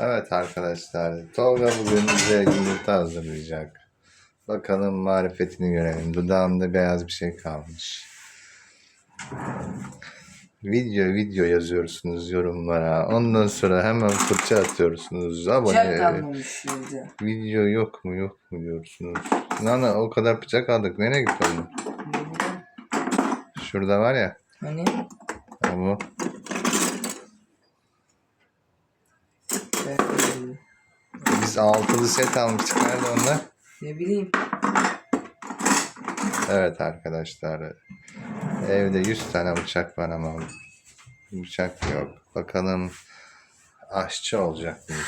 Evet arkadaşlar, Tolga bugün bize yumurta hazırlayacak. Bakalım marifetini görelim. Dudağında beyaz bir şey kalmış. Video video yazıyorsunuz yorumlara. Ondan sonra hemen fırça atıyorsunuz. Bıçak Abone. kalmamış. Video yok mu yok mu diyorsunuz. Nana o kadar bıçak aldık. Nereye gitti? Şurada var ya. Hani? ha Biz altılı set almıştık. Nerede onlar? ne bileyim. Evet arkadaşlar. Evde 100 tane bıçak var ama bıçak yok. Bakalım aşçı olacak mıyız?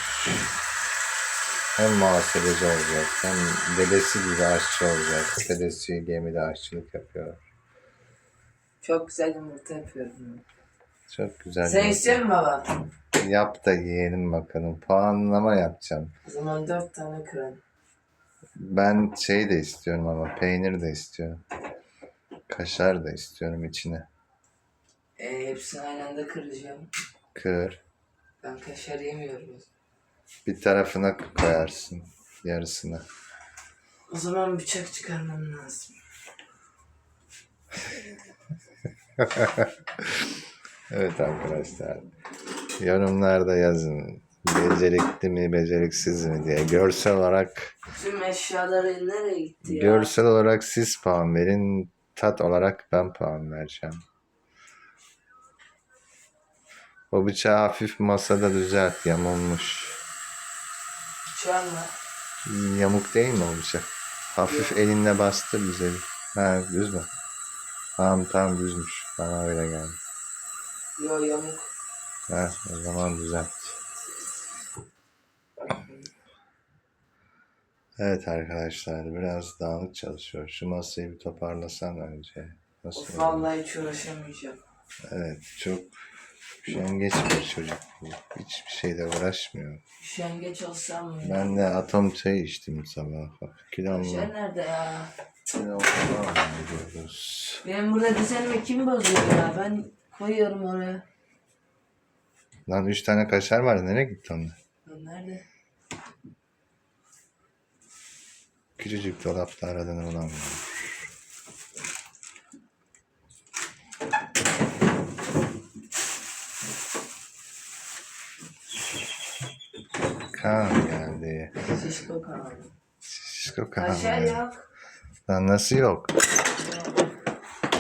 Hem muhasebeci olacak hem dedesi gibi aşçı olacak. Dedesi gemide aşçılık yapıyor. Çok güzel yumurta yapıyorum. Çok güzel. Sen bir- istiyor musun baba? Yap da yiyelim bakalım. Puanlama yapacağım. O zaman dört tane kıran. Ben şey de istiyorum ama peynir de istiyorum. Kaşar da istiyorum içine. E, hepsini aynı anda kıracağım. Kır. Ben kaşar yemiyorum. Bir tarafına koyarsın. Yarısına. O zaman bıçak çıkarmam lazım. Evet arkadaşlar. Yorumlarda yazın. Becerikli mi, beceriksiz mi diye. Görsel olarak Tüm eşyaları nereye gitti ya? görsel olarak siz puan verin. Tat olarak ben puan vereceğim. O bıçağı hafif masada düzelt. Yamulmuş. Bıçağım var. Yamuk değil mi o bıçak? Hafif elinle bastır bir. Ha düz mü? Tamam tamam düzmüş. Bana öyle geldi. Yo yamuk. Ha, o zaman düzelt. Evet arkadaşlar biraz dağınık çalışıyor. Şu masayı bir toparlasan önce. Nasıl? Of, vallahi hiç uğraşamayacağım. Evet çok üşengeç bir çocuk bu. Hiçbir şeyle uğraşmıyor. Üşengeç olsam mı? Ben de atom çayı içtim sabah. Bak kilomla. Kaşar nerede ya? Kilomla gidiyoruz. Benim burada düzenimi kim bozuyor ya? Ben koyuyorum oraya. Lan üç tane kaşar var. Nereye gitti onlar? Lan nerede? Küçücük dolapta aradan olan Kaan geldi. Şişko kanal. Şişko Kaan. Kaşar geldi. yok. Lan nasıl yok?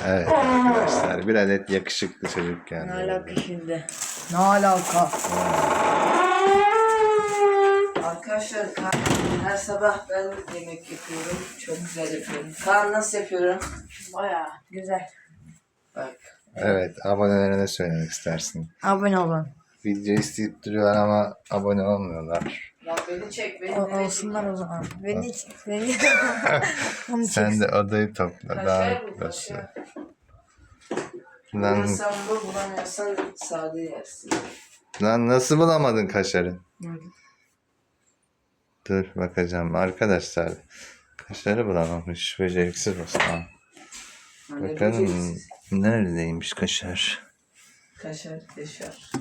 Evet arkadaşlar bir adet yakışıklı çocuk Ne geldi. alaka şimdi? Ne alaka? Arkadaşlar Kaan, her sabah ben yemek yapıyorum. Çok güzel yapıyorum. Kaan nasıl yapıyorum? Baya güzel. Bak. Evet abonelerine ne söylemek istersin? Abone olun. Video isteyip duruyorlar ama abone olmuyorlar. Lan beni çek beni. O, nereye olsunlar o zaman. Beni hiç... Beni... Onu çek. Sen de odayı topla. Kaşar bu burası. kaşar. Lan, Bulursan bu bulamıyorsan sade yersin. lan nasıl bulamadın kaşarı? Dur bakacağım. Arkadaşlar kaşarı bulamamış. Beceriksiz Osman. Bakalım beceriksiz. neredeymiş kaşar? Kaşar, kaşar.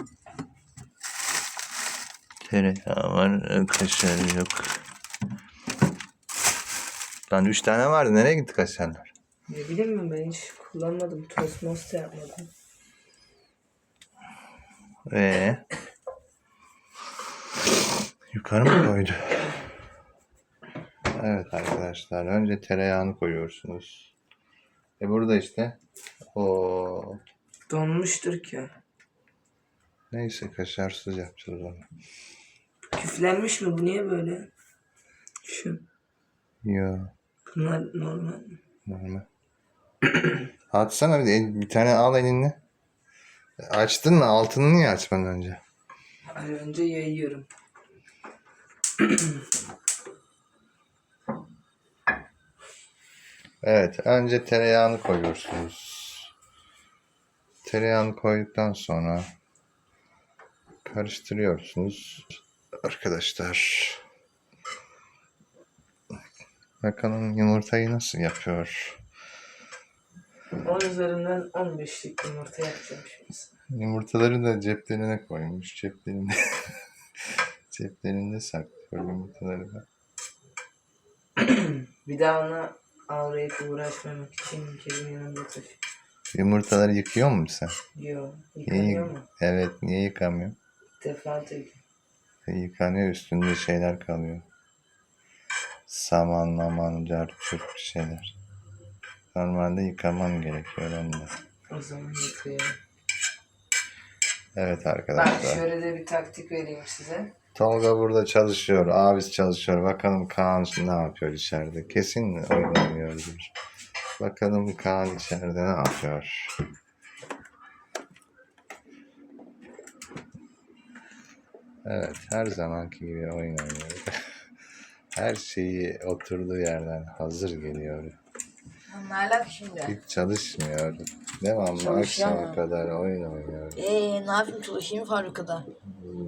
Tereyağı var. Kaşar yok. Lan üç tane vardı. Nereye gitti kaşarlar? Ne bileyim ben hiç kullanmadım. Tost most yapmadım. Ee? Yukarı mı koydu? Evet arkadaşlar. Önce tereyağını koyuyorsunuz. E burada işte. O Donmuştur ki. Neyse kaşarsız yapacağız onu. Küflenmiş mi? Bu niye böyle? Şu. Yo Bunlar normal mi? normal. Atsana bir, de, bir tane al elinle. Açtın mı? Altını niye açmadın önce? Ay önce yayıyorum. Evet, önce tereyağını koyuyorsunuz. Tereyağını koyduktan sonra karıştırıyorsunuz. Arkadaşlar. Bakalım yumurtayı nasıl yapıyor. 10 üzerinden 15'lik yumurta yapacağım şimdi. Yumurtaları da ceplerine koymuş. Ceplerinde Ceplerinde saklıyor yumurtaları da. Bir daha ona ağrayıp uğraşmamak için cebin yanında taşı. Yumurtaları yıkıyor musun sen? Yo, Niye, yıkanıyor mu? evet niye yıkamıyor? Bir defa duydum. Yıkanıyor üstünde şeyler kalıyor. Saman maman car bir şeyler. Normalde yıkaman gerekiyor onunla. O zaman yıkıyorum. Evet Bak arkadaşlar. şöyle de bir taktik vereyim size. Tolga burada çalışıyor. Abisi çalışıyor. Bakalım Kaan ne yapıyor içeride. Kesin oyun oynuyordur. Bakalım Kaan içeride ne yapıyor. Evet her zamanki gibi oyun. Her şeyi oturduğu yerden hazır geliyor. Ne alaka şimdi? Hiç çalışmıyor. Devamlı Çalışıyor akşama mu? kadar oyun oynuyor. Eee ne yapayım çalışayım fabrikada.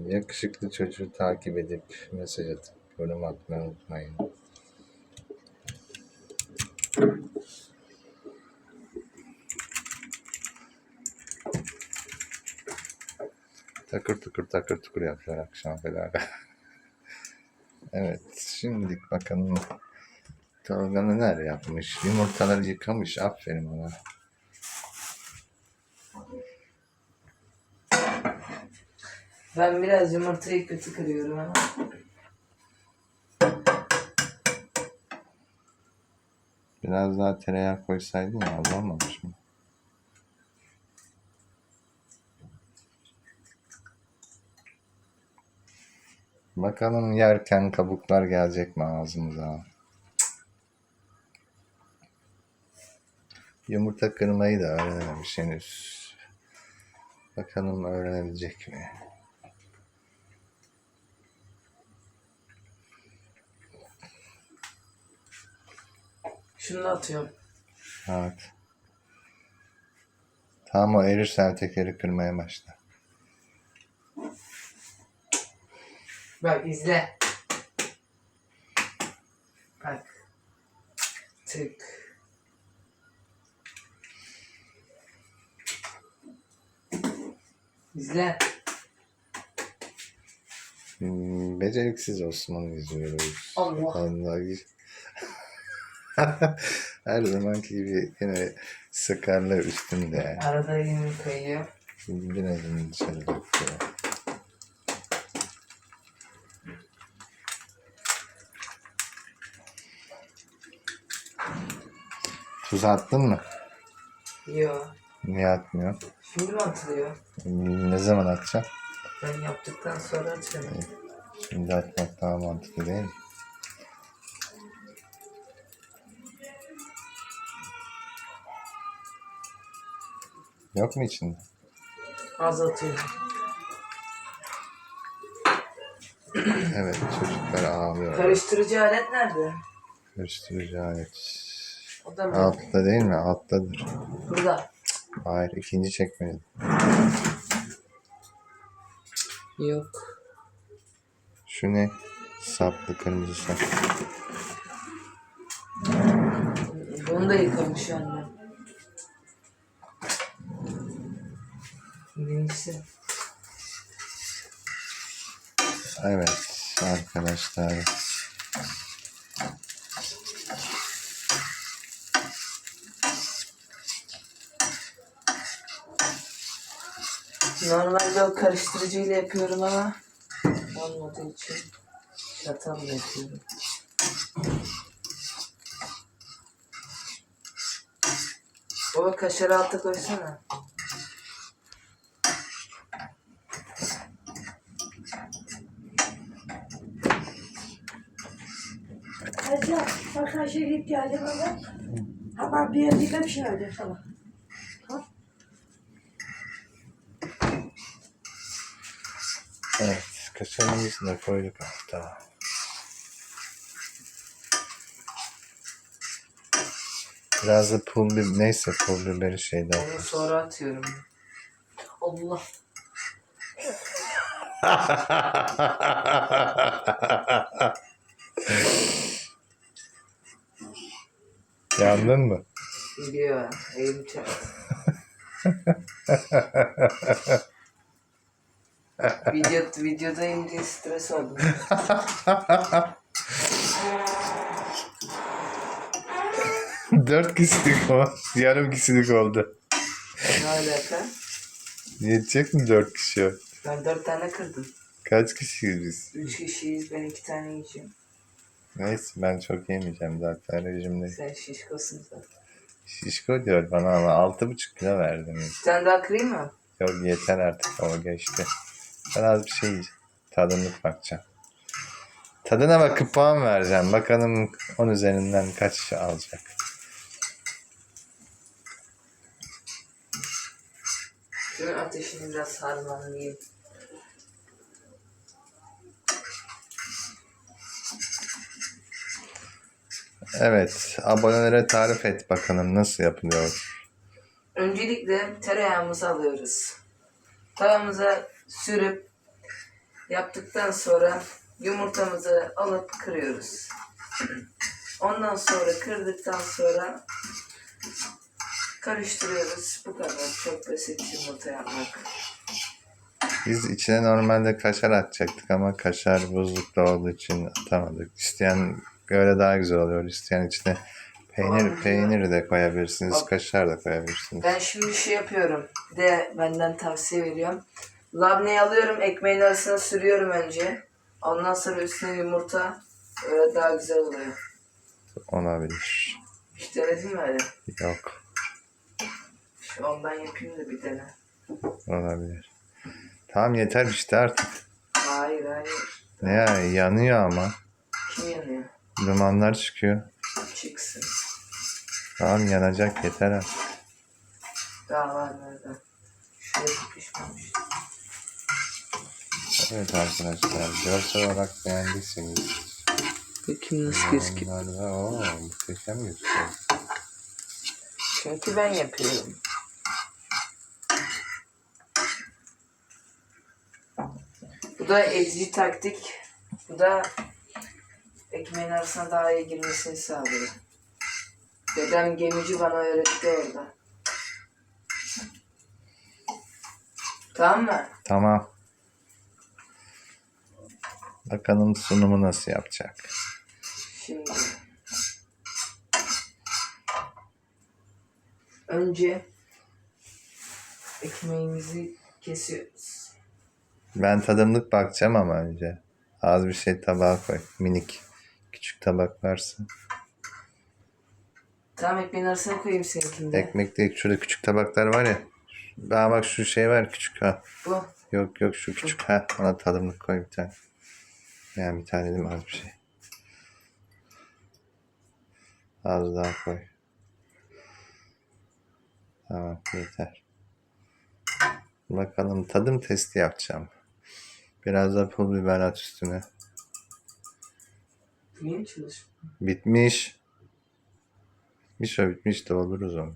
Yakışıklı çocuğu takip edip mesaj atıp yorum atmayı unutmayın. Takır tukur takır tukur yapıyor akşam kadar. evet şimdilik bakalım Tolga neler yapmış. Yumurtaları yıkamış. Aferin ona. Ben biraz yumurtayı kötü kırıyorum ama. Biraz daha tereyağı koysaydın ya olmamış mı? Bakalım yerken kabuklar gelecek mi ağzımıza? Yumurta kırmayı da öğrenememiş henüz. Bakalım öğrenebilecek mi? Şunu atıyorum. Evet. Tamam o erirsen tekeri kırmaya başla. Bak izle. Bak. Tık. İzle. Hmm, beceriksiz Osman'ı izliyoruz. Allah. Vallahi. Her zamanki gibi yine sıkarlı üstünde. Arada yine kayıyor. Birazını dışarı döktü. Tuz attın mı? Yo. Niye atmıyor? Şimdi mi atılıyor? Ne zaman atacaksın? Ben yaptıktan sonra atıyorum. Şimdi atmak daha mantıklı değil mi? Yok mu içinde? Az atıyorum. Evet çocuklar ağlıyor. Karıştırıcı alet nerede? Karıştırıcı alet. O da mı? Altta değil mi? Alttadır. Burada. Hayır ikinci çekmece. Yok. Şu ne? Saplı kırmızı sap. Bunu da yıkamış annem. Birincisi. Evet arkadaşlar. Normalde o karıştırıcıyla yapıyorum ama olmadığı için çatalla yapıyorum. Baba kaşarı alta koysana. Hacı, bak şey git geldi baba. Hemen bir yerde bir şey verdi sana. Evet kaşarımızı da koyduk hatta. Biraz da pul biber, neyse pul biberi şeyde Onu atarız. sonra atıyorum. Allah. Yandın mı? Gidiyor. Elim çarptı. Video, videodayım diye stres oldum. Dört kişilik o. Yarım kişilik oldu. Ne alaka? Yetecek mi dört kişi? Ben dört tane kırdım. Kaç kişiyiz biz? Üç kişiyiz. Ben iki tane yiyeceğim. Neyse ben çok yemeyeceğim zaten rejimde. Sen şişkosun zaten. Şişko diyor bana ama altı buçuk kilo verdim. Bir tane daha kırayım mı? Yok yeter artık o geçti. Ben az bir şey tadımlık bakacağım. Tadına bakıp puan vereceğim. Bakalım 10 üzerinden kaç alacak. Şunun ateşini biraz harmanlayayım. Evet. Abonelere tarif et bakalım nasıl yapılıyor. Öncelikle tereyağımızı alıyoruz. Tavamıza sürüp yaptıktan sonra yumurtamızı alıp kırıyoruz. Ondan sonra kırdıktan sonra karıştırıyoruz. Bu kadar. Çok basit yumurta yapmak. Biz içine normalde kaşar atacaktık ama kaşar buzlukta olduğu için atamadık. İsteyen böyle daha güzel oluyor. İsteyen içine peynir Tamam. peynir de koyabilirsiniz. Bak. Kaşar da koyabilirsiniz. Ben şimdi şey yapıyorum. Bir de benden tavsiye veriyorum. Labneyi alıyorum, ekmeğin arasına sürüyorum önce. Ondan sonra üstüne yumurta. Öyle daha güzel oluyor. Olabilir. Hiç denedin mi öyle? Yok. Şu ondan yapayım da bir dene. Olabilir. Tamam yeter işte artık. Hayır hayır. Ne ya yanıyor ama. Kim yanıyor? Dumanlar çıkıyor. Çıksın. Tamam yanacak yeter artık. Daha var nerede? Şuraya pişmemiş. Evet arkadaşlar görsel olarak beğendiyseniz Bakayım nasıl gözüküyor. yorumlarda ooo muhteşem gözüküyor. Çünkü ben yapıyorum. Bu da edici taktik. Bu da ekmeğin arasına daha iyi girmesini sağlıyor. Dedem gemici bana öğretti orada. Tamam mı? Tamam. Bakalım sunumu nasıl yapacak. Şimdi. Önce ekmeğimizi kesiyoruz. Ben tadımlık bakacağım ama önce. Az bir şey tabağa koy. Minik. Küçük tabak varsa. Tamam ekmeğin arasına koyayım seninkini de. Ekmek değil. Şurada küçük tabaklar var ya. Daha bak şu şey var küçük ha. Bu. Yok yok şu küçük ha. Ona tadımlık koy bir tane. Yani bir tane dedim az bir şey. Az daha koy. Tamam yeter. Bakalım tadım testi yapacağım. Biraz da pul biber at üstüne. Niye mi çalışmıyor? Bitmiş. Bitmiş o bitmiş doldururuz onu.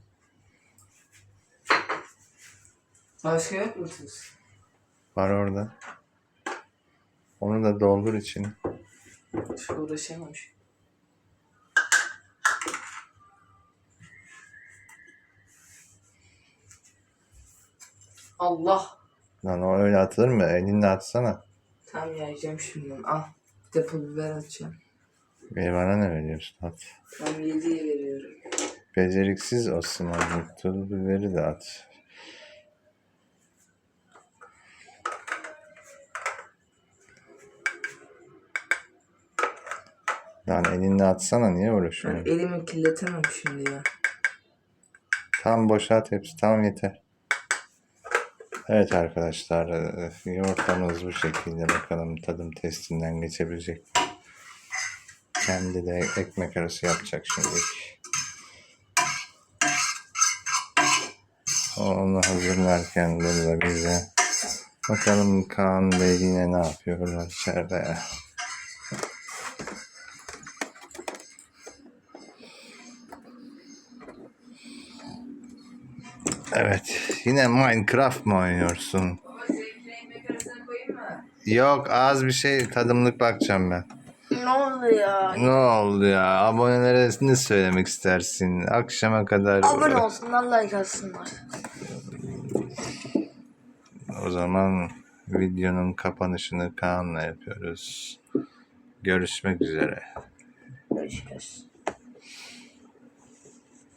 Başka yok mu tuz? Var orada. Onu da doldur için. Hiç uğraşamamış. Allah. Lan o öyle atılır mı? Elinle atsana. Tam yiyeceğim şimdi. Al. Bir de pul biber atacağım. Ve bana ne veriyorsun? At. Tam 7'ye veriyorum. Beceriksiz Osman. Tuz biberi de at. Lan elinle atsana niye uğraşıyorsun? elimi kirletemem şimdi ya. Tam boşalt hepsi. Tamam yeter. Evet arkadaşlar. e, Yoğurtlamamız bu şekilde. Bakalım tadım testinden geçebilecek mi? Kendi de ekmek arası yapacak şimdi. Onu hazırlarken burada bize bakalım Kaan Bey yine ne yapıyorlar içeride. Evet. Yine Minecraft mı oynuyorsun? Yok az bir şey tadımlık bakacağım ben. ne oldu ya? Ne oldu ya? Abonelere ne söylemek istersin? Akşama kadar. Abone olsunlar like atsınlar. O zaman Videonun kapanışını Kaan'la yapıyoruz. Görüşmek üzere. Görüşürüz.